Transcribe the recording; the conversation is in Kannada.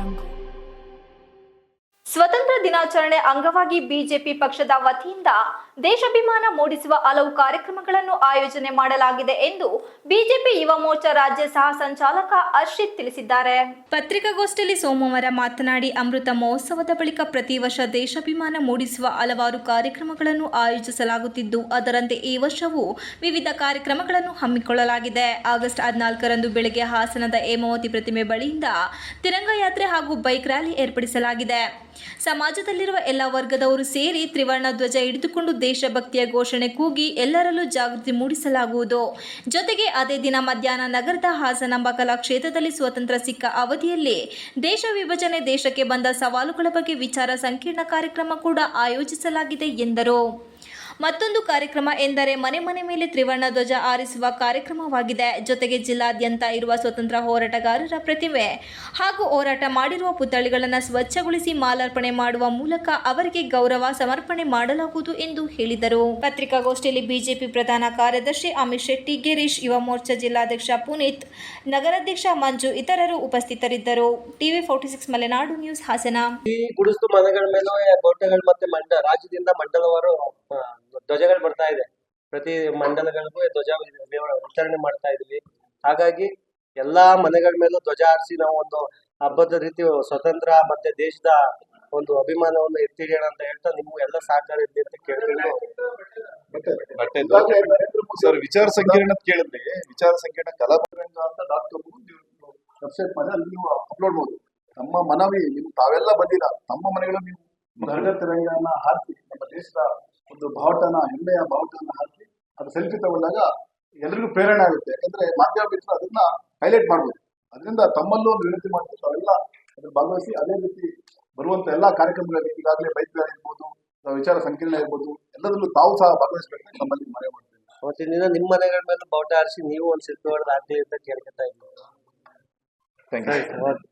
jungle. ದಿನಾಚರಣೆ ಅಂಗವಾಗಿ ಬಿಜೆಪಿ ಪಕ್ಷದ ವತಿಯಿಂದ ದೇಶಾಭಿಮಾನ ಮೂಡಿಸುವ ಹಲವು ಕಾರ್ಯಕ್ರಮಗಳನ್ನು ಆಯೋಜನೆ ಮಾಡಲಾಗಿದೆ ಎಂದು ಬಿಜೆಪಿ ಯುವ ಮೋರ್ಚಾ ರಾಜ್ಯ ಸಹ ಸಂಚಾಲಕ ಹರ್ಷಿತ್ ತಿಳಿಸಿದ್ದಾರೆ. ಪತ್ರಿಕಾಗೋಷ್ಠಿಯಲ್ಲಿ ಸೋಮವಾರ ಮಾತನಾಡಿ ಅಮೃತ ಮಹೋತ್ಸವದ ಬಳಿಕ ಪ್ರತಿ ವರ್ಷ ದೇಶಾಭಿಮಾನ ಮೂಡಿಸುವ ಹಲವಾರು ಕಾರ್ಯಕ್ರಮಗಳನ್ನು ಆಯೋಜಿಸಲಾಗುತ್ತಿದ್ದು, ಅದರಂತೆ ಈ ವರ್ಷವೂ ವಿವಿಧ ಕಾರ್ಯಕ್ರಮಗಳನ್ನು ಹಮ್ಮಿಕೊಳ್ಳಲಾಗಿದೆ. ಆಗಸ್ಟ್ ಹದಿನಾಲ್ಕರಂದು ಬೆಳಗ್ಗೆ ಹಾಸನದ ಹೇಮಾವತಿ ಪ್ರತಿಮೆ ಬಳಿಯಿಂದ ತಿರಂಗ ಯಾತ್ರೆ ಹಾಗೂ ಬೈಕ್ ರ್ಯಾಲಿ ಏರ್ಪಡಿಸಲಾಗಿದೆ. ಸಮಾಜದಲ್ಲಿರುವ ಎಲ್ಲ ವರ್ಗದವರು ಸೇರಿ ತ್ರಿವರ್ಣ ಧ್ವಜ ಹಿಡಿದುಕೊಂಡು ದೇಶಭಕ್ತಿಯ ಘೋಷಣೆ ಕೂಗಿ ಎಲ್ಲರಲ್ಲೂ ಜಾಗೃತಿ ಮೂಡಿಸಲಾಗುವುದು. ಜೊತೆಗೆ ಅದೇ ದಿನ ಮಧ್ಯಾಹ್ನ ನಗರದ ಹಾಸನಾಂಬ ಕಲಾಕ್ಷೇತ್ರದಲ್ಲಿ ಸ್ವತಂತ್ರ ಸಿಕ್ಕ ಅವಧಿಯಲ್ಲಿ ದೇಶ ವಿಭಜನೆ ದೇಶಕ್ಕೆ ಬಂದ ಸವಾಲುಗಳ ಬಗ್ಗೆ ವಿಚಾರ ಸಂಕೀರ್ಣ ಕಾರ್ಯಕ್ರಮ ಕೂಡ ಆಯೋಜಿಸಲಾಗಿದೆ ಎಂದರು. ಮತ್ತೊಂದು ಕಾರ್ಯಕ್ರಮ ಎಂದರೆ ಮನೆ ಮನೆ ಮೇಲೆ ತ್ರಿವರ್ಣ ಧ್ವಜ ಆರಿಸುವ ಕಾರ್ಯಕ್ರಮವಾಗಿದೆ. ಜೊತೆಗೆ ಜಿಲ್ಲಾದ್ಯಂತ ಇರುವ ಸ್ವತಂತ್ರ ಹೋರಾಟಗಾರರ ಪ್ರತಿಮೆ ಹಾಗೂ ಹೋರಾಟ ಮಾಡಿರುವ ಪುತ್ಥಳಿಗಳನ್ನು ಸ್ವಚ್ಛಗೊಳಿಸಿ ಮಾಲಾರ್ಪಣೆ ಮಾಡುವ ಮೂಲಕ ಅವರಿಗೆ ಗೌರವ ಸಮರ್ಪಣೆ ಮಾಡಲಾಗುವುದು ಎಂದು ಹೇಳಿದರು. ಪತ್ರಿಕಾಗೋಷ್ಠಿಯಲ್ಲಿ ಬಿಜೆಪಿ ಪ್ರಧಾನ ಕಾರ್ಯದರ್ಶಿ ಅಮಿತ್ ಶೆಟ್ಟಿ, ಗಿರೀಶ್ ಯುವ ಮೋರ್ಚಾ ಜಿಲ್ಲಾಧ್ಯಕ್ಷ ಪುನೀತ್, ನಗರಾಧ್ಯಕ್ಷ ಮಂಜು ಇತರರು ಉಪಸ್ಥಿತರಿದ್ದರು. TV forty six Malenadu news Hassan. ಗುಡಿಸು ಮನೆಗಳ ಮೇಲೆ ಗೋಟೆಗಳು ಮತ್ತೆ ಮಂಡ, ರಾಜ್ಯದಿಂದ ಮಂಡಲವಾರು ಧ್ವಜಗಳು ಬರ್ತಾ ಇದೆ. ಪ್ರತಿ ಮಂಡಲಗಳಿಗೂ ಧ್ವಜ ವಿತರಣೆ ಮಾಡ್ತಾ ಇದೀವಿ. ಹಾಗಾಗಿ ಎಲ್ಲಾ ಮನೆಗಳ ಮೇಲೂ ಧ್ವಜ ಹಾರಿಸಿ ನಾವು ಒಂದು ಹಬ್ಬದ ರೀತಿ ಸ್ವತಂತ್ರ ಮತ್ತೆ ದೇಶದ ಒಂದು ಅಭಿಮಾನವನ್ನು ಎತ್ತಿ ಹಿಡಿಯೋಣ ಅಂತ ಹೇಳ್ತಾ ನಿಮ್ಗೂ ಎಲ್ಲ ಸಹಕಾರ ಇದೆ ಅಂತ ಕೇಳ್ಕೊಂಡು ಸರ್ ವಿಚಾರ ಸಂಕಿರಣ ಕೇಳಿದ್ರೆ. ವಿಚಾರ ಸಂಕಿರಣ ಕಲಾ ರಂಗ ಅಂತ ಡಾಕ್ಟರ್ ನೀವು ವೆಬ್ಸೈಟ್ ಮಾಡಿ ಅಲ್ಲಿ ನೀವು ಅಪ್ಲೋಡ್ ಮಾಡಿ ನಮ್ಮ ಮನವಿ ನೀವು ತಾವೆಲ್ಲ ಬಂದಿಲ್ಲ. ತಮ್ಮ ಮನೆಗಳಲ್ಲಿ ನೀವು ತಿರಂಗನ ಹಾಕಿ ನಮ್ಮ ದೇಶದ ಒಂದು ಬಾವುಟನ ಹೆಮ್ಮೆಯ ಬಾವುಟನ ಹಾಕಿ ಅದು ಸೆಲ್ಫಿ ತಗೊಂಡಾಗ ಎಲ್ರಿಗೂ ಪ್ರೇರಣೆ ಆಗುತ್ತೆ. ಯಾಕಂದ್ರೆ ಮಾಧ್ಯಮ ಮಿತ್ರ ಅದನ್ನ ಹೈಲೈಟ್ ಮಾಡ್ಬೋದು. ಅದರಿಂದ ತಮ್ಮಲ್ಲೂ ಒಂದು ವಿನಂತಿ ಮಾಡ್ತೀವಿ. ಅವೆಲ್ಲ ಅದ್ರ ಭಾಗವಹಿಸಿ ಅದೇ ರೀತಿ ಬರುವಂತ ಎಲ್ಲಾ ಕಾರ್ಯಕ್ರಮಗಳಲ್ಲಿ ಈಗಾಗಲೇ ಬೈಕ್ ರ್ಯಾಲಿ ಇರ್ಬೋದು ವಿಚಾರ ಸಂಕಿರಣ ಇರ್ಬೋದು ಎಲ್ಲದರಲ್ಲೂ ತಾವು ಸಹ ಭಾಗವಹಿಸಬೇಕು ನಮ್ಮಲ್ಲಿ ಮನೆ ಮಾಡ್ತೀವಿ. ಅವತ್ತಿನ ದಿನ ನಿಮ್ಮ ಮನೆಗಳ ಮೇಲೆ ಬಾವುಟ ಆರಿಸಿ ನೀವು ಒಂದು ಶಿಲ್ಪ ಹೊಡೆದು ಅಂತ ಕೇಳ್ಕೊತಾ ಇದ್ದೀವಿ ಥ್ಯಾಂಕ್ ಯು